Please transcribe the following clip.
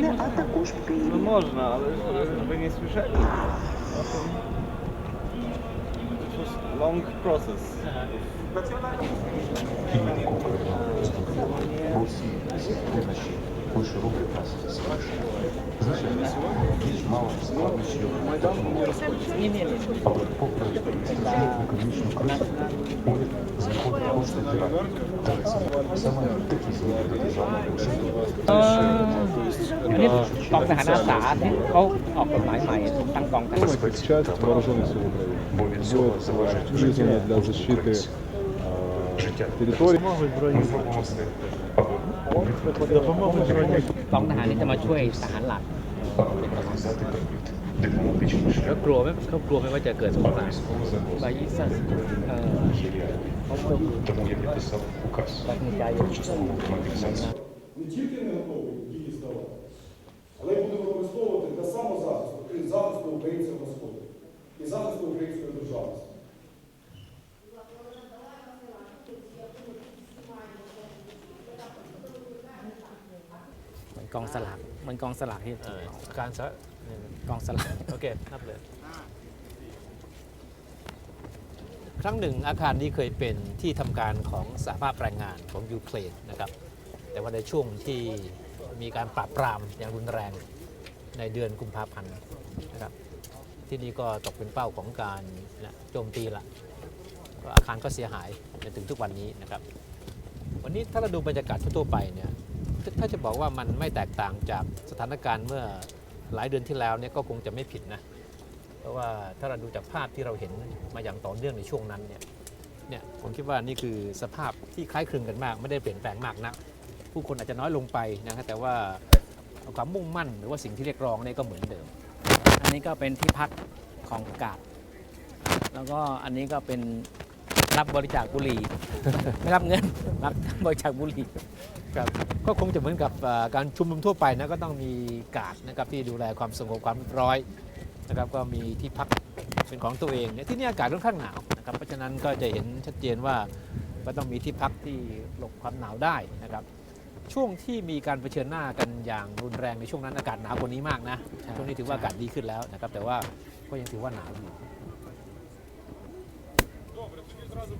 України, а також в No Києві. można, ale żeby nie słyszeli o tym. It was long process. Росії труднощі, лише роблять нас сильніше. Звичайно, є мало складнощів та труднощів. Але попри страшну економічну кризу, уряд знаходить кошти для та саме такі зміни นนี้กองทหารอาสาที่เขาออกกฎหมายใหม่ตั้งกองทหาร Безпеці часть та вооруженных сил України. Бо від цього залежить життя призвана для кожного защити українця. Життя території. Ми зробимо все, аби Допомогли збройним กองทหารนี่จะมาช่วยทหารหลัก розв'язати конфлікт дипломатичним เขา шляхом. กลัวไหมเขากลัวไหมว่าจะเกิดสงคราม Військову загрозу. บายิสัสเอ่อ Тому я підписав указ ตัดสินใจ про часткову мобілізацію. не тільки не готовий і захисту української державності. เหมือนกองสลากเหมือนกองสลากที่ เอ่อการสะ กองสลาก โอเค นับเลย ครั้งหนึ่งอาคารนี้เคยเป็นที่ทำการของสหภาพแรงงานของยูเครนนะครับ แต่ว่าในช่วงที่มีการปราบปรามอย่างรุนแรงในเดือนกุมภาพันธ์นะครับ ที่นี่ก็ตกเป็นเป้าของการโจมตีละก็อาคารก็เสียหายจนถึงทุกวันนี้นะครับ วันนี้ถ้าเราดูบรรยากาศทั่วไปเนี่ยถ้าจะบอกว่ามันไม่แตกต่างจากสถานการณ์เมื่อหลายเดือนที่แล้วเนี่ยก็คงจะไม่ผิดนะเพราะว่าถ้าเราดูจากภาพที่เราเห็นมาอย่างต่อเนื่องในช่วงนั้นเนี่ยเนี่ยผมคิดว่านี่คือสภาพที่คล้ายคลึงกันมาก ไม่ได้เปลี่ยนแปลงมากนักผู้คนอาจจะน้อยลงไปนะครับแต่ว่าความมุ่งมั่นหรือว่าสิ่งที่เรียกร้องเนี่ยก็เหมือนเดิม นนี้ก็เป็นที่พักของกาดแล้วก็อันนี้ก็เป็นรับบริจาคบุหรี่ ไม่รับเงินรับบริจาคบุหรี่ครับก็คงจะเหมือนกับการชุมนุมทั่วไปนะก็ต้องมีกาดนะครับที่ดูแลความสงบความเรียบร้อยนะครับก็มีที่พักเป็นของตัวเองเนี่ยที่นี่อากาศค่อนข้างหนาวนะครับเพราะฉะนั้นก็จะเห็นชัดเจนว่าก็ต้องมีที่พักที่หลบความหนาวได้นะครับ ช่วงที่มีการเผชิญหน้ากันอย่างรุนแรงในช่วงนั้นอากาศหนาวกว่านี้มากนะชช่วงนี้ถือว่าอากาศดีขึ้นแล้วนะครับ แต่ว่าก็ยังถือว่าหนาวอยู่